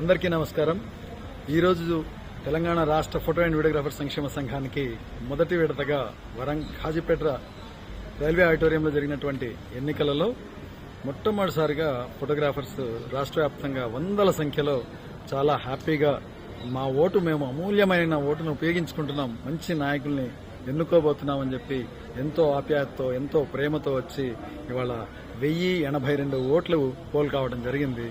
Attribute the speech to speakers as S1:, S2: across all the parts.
S1: అందరికీ నమస్కారం. ఈరోజు తెలంగాణ రాష్ట్ర ఫోటో అండ్ వీడియోగ్రాఫర్ సంక్షేమ సంఘానికి మొదటి విడతగా వరంగ్ హాజీపేట రైల్వే ఆడిటోరియంలో జరిగినటువంటి ఎన్నికలలో మొట్టమొదటిసారిగా ఫోటోగ్రాఫర్స్ రాష్ట్ర వ్యాప్తంగా వందల సంఖ్యలో చాలా హ్యాపీగా మా ఓటు మేము అమూల్యమైన ఓటును ఉపయోగించుకుంటున్నాం. మంచి నాయకుల్ని ఎన్నుకోబోతున్నామని చెప్పి ఎంతో ఆప్యాయతతో ఎంతో ప్రేమతో వచ్చి ఇవాళ వెయ్యి ఎనభై రెండు ఓట్లు పోల్ కావడం జరిగింది.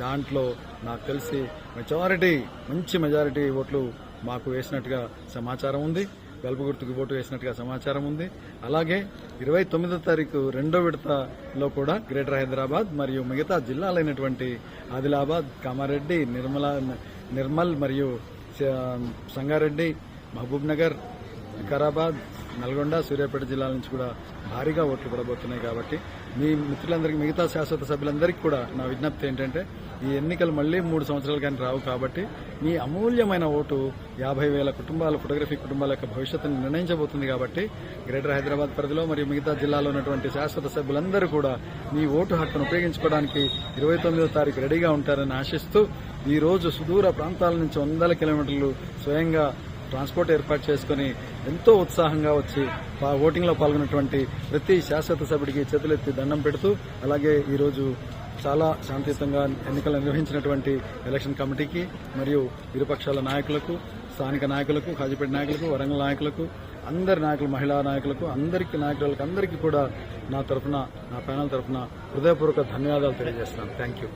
S1: దాంట్లో నాకు తెలిసి మెజారిటీ మంచి మెజారిటీ ఓట్లు మాకు వేసినట్టుగా సమాచారం ఉంది. వెలుపు గుర్తుకు ఓటు వేసినట్టుగా సమాచారం ఉంది. అలాగే ఇరవై తొమ్మిదో తారీఖు రెండో విడతలో కూడా గ్రేటర్ హైదరాబాద్ మరియు మిగతా జిల్లాలైనటువంటి ఆదిలాబాద్ కామారెడ్డి నిర్మల నిర్మల్ మరియు సంగారెడ్డి మహబూబ్ నగర్ వికారాబాద్ నల్గొండ సూర్యాపేట జిల్లాల నుంచి కూడా భారీగా ఓట్లు పడబోతున్నాయి కాబట్టి మీ మిత్రులందరికీ మిగతా శాశ్వత సభ్యులందరికీ కూడా నా విజ్ఞప్తి ఏంటంటే ఈ ఎన్నికలు మళ్ళీ మూడు సంవత్సరాలు కానీ రావు కాబట్టి మీ అమూల్యమైన ఓటు యాభై వేల కుటుంబాల ఫోటోగ్రఫీ కుటుంబాల యొక్క భవిష్యత్తును నిర్ణయించబోతుంది కాబట్టి గ్రేటర్ హైదరాబాద్ పరిధిలో మరియు మిగతా జిల్లాలో ఉన్నటువంటి శాశ్వత సభ్యులందరూ కూడా మీ ఓటు హక్కును ఉపయోగించుకోవడానికి ఇరవై తొమ్మిదో తారీఖు రెడీగా ఉంటారని ఆశిస్తూ ఈ రోజు సుదూర ప్రాంతాల నుంచి వందల కిలోమీటర్లు స్వయంగా ట్రాన్స్పోర్ట్ ఏర్పాటు చేసుకుని ఎంతో ఉత్సాహంగా వచ్చి ఓటింగ్లో పాల్గొన్నటువంటి ప్రతి శాశ్వత సభ్యుడికి చేతులెత్తి దండం పెడుతూ అలాగే ఈరోజు చాలా శాంతియుతంగా ఎన్నికలు నిర్వహించినటువంటి ఎలక్షన్ కమిటీకి మరియు ఇరుపక్షాల నాయకులకు స్థానిక నాయకులకు కాజీపేట నాయకులకు వరంగల్ నాయకులకు అందరి నాయకులు మహిళా నాయకులకు అందరికీ నాయకులకు అందరికీ కూడా నా తరఫున నా ప్యానల్ తరఫున హృదయపూర్వక ధన్యవాదాలు తెలియజేస్తాను థ్యాంక్ యూ.